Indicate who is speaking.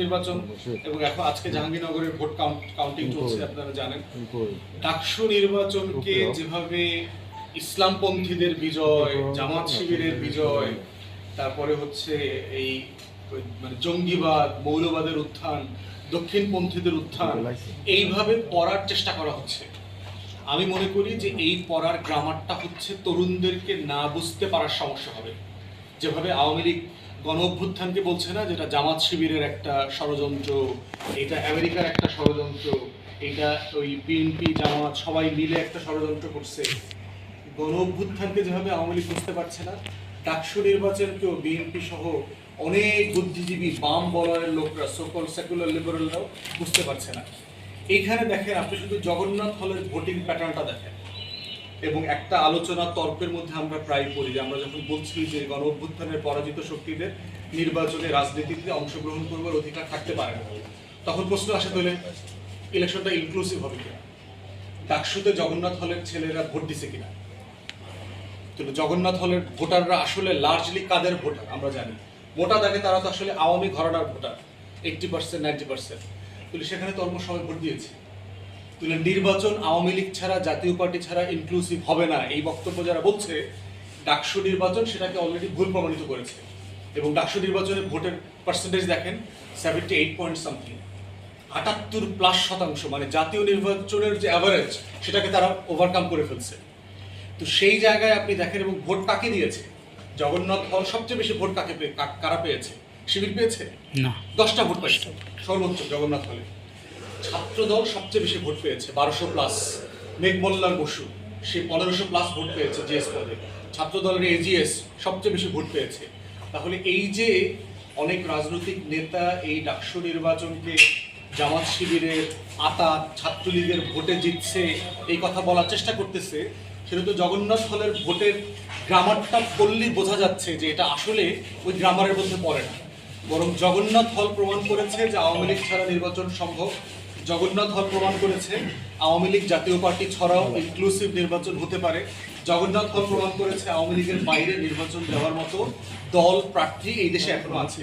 Speaker 1: নির্বাচন এবং এখন আজকে জাহাঙ্গীরনগরের ভোট কাউন্টিং চলছে আপনারা জানেন। ডাকসু নির্বাচনকে যেভাবে ইসলামপন্থীদের বিজয় জামাত শিবিরের বিজয় তারপরে হচ্ছে এই মানে জঙ্গিবাদ মৌলবাদের উত্থান দক্ষিণপন্থীদের উত্থান এইভাবে পড়ার চেষ্টা করা হচ্ছে। আমি মনে করি যে এই পড়ার গ্রামারটা হচ্ছে তরুণদেরকে না বুঝতে পারার সমস্যা হবে। যেভাবে আওয়ামী লীগ গণ অভ্যুত্থানকে বলছে না, যেটা জামাত শিবিরের একটা ষড়যন্ত্র, এটা আমেরিকার একটা ষড়যন্ত্র, এটা ওই বিএনপি, জামাত সবাই মিলে একটা ষড়যন্ত্র করছে। গণ অভ্যুত্থানকে যেভাবে আওয়ামী লীগ বুঝতে পারছে না, ডাকসু নির্বাচনকেও বিএনপি সহ অনেক বুদ্ধিজীবী বাম বলয়ের লোকরা সকল সেকুলার লিবারেলরাও বুঝতে পারছে না। এইখানে দেখেন, আপনি শুধু জগন্নাথ হলের ভোটিং প্যাটার্নটা দেখেন। এবং একটা আলোচনা তর্কের মধ্যে আমরা প্রায় করি যে আমরা যখন বলছি যে গণ অভ্যুত্থানের পরাজিত শক্তিদের নির্বাচনে রাজনীতিতে অংশগ্রহণ করবার অধিকার থাকতে পারে না। তখন প্রশ্ন আসে তাহলে, ইলেকশনটা ইনক্লুসিভ হবে কিনা? ডাকসুতে জগন্নাথ হলের ছেলেরা ভোট দিছে কিনা? কিন্তু জগন্নাথ হলের ভোটাররা আসলে লার্জলি কাদের ভোটার? আমরা জানি। মোটা দাগে তারা তো আসলে আওয়ামী ঘরানার voter eighty percent ninety percent সেখানে তো অলমোস্ট সবাই ভোট দিয়েছে। নির্বাচন আওয়ামী লীগ ছাড়া জাতীয় পার্টি ছাড়া ইনক্লুসিভ হবে না। এই বক্তব্য যারা বলছে ডাকসু নির্বাচন সেটাকে অলরেডি ভুল প্রমাণিত করেছে। এবং ডাকসু নির্বাচনে ভোটের পার্সেন্টেজ দেখেন সেভেন্টি এইট পয়েন্ট সামথিং আটাত্তর প্লাস শতাংশ মানে জাতীয় নির্বাচনের যে অ্যাভারেজ সেটাকে তারা ওভারকাম করে ফেলছে। তো সেই জায়গায় আপনি দেখেন এবং ভোট কাকে দিয়েছে? জগন্নাথ হল সবচেয়ে বেশি ভোট কাকে পেয়ে- কারা পেয়েছে? শিবির পেয়েছে?
Speaker 2: না।
Speaker 1: দশটা ভোট পেয়েছে। সর্বোচ্চ জগন্নাথ হলে। ছাত্র দল সবচেয়ে বেশি ভোট পেয়েছে, বারোশো প্লাস মেঘমল্লার বসু, সে পনেরোশো প্লাস ভোট পেয়েছে জিএস পদে। ছাত্র দলের এজিএস সবচেয়ে বেশি ভোট পেয়েছে। তাহলে এই যে অনেক রাজনৈতিক নেতা এই ডাকসু নির্বাচনকে জামাত শিবিরের আতা ছাত্রলীগের ভোটে জিতছে, এই কথা বলার চেষ্টা করতেছে, সেটা তো জগন্নাথ হলের ভোটের গ্রামারটা পড়লেই বোঝা যাচ্ছে যে এটা আসলে ওই গ্রামারের মধ্যে পড়ে না। বরং জগন্নাথ হল প্রমাণ করেছে যে আওয়ামী লীগ ছাড়া নির্বাচন সম্ভব। জগন্নাথ হল প্রমাণ করেছে, আওয়ামী লীগ জাতীয় পার্টি ছাড়াও ইনক্লুসিভ নির্বাচন হতে পারে। জগন্নাথ হল প্রমাণ করেছে, আওয়ামী লীগের বাইরে নির্বাচন দেওয়ার মতো দল প্রার্থী এই দেশে এখনও আছে।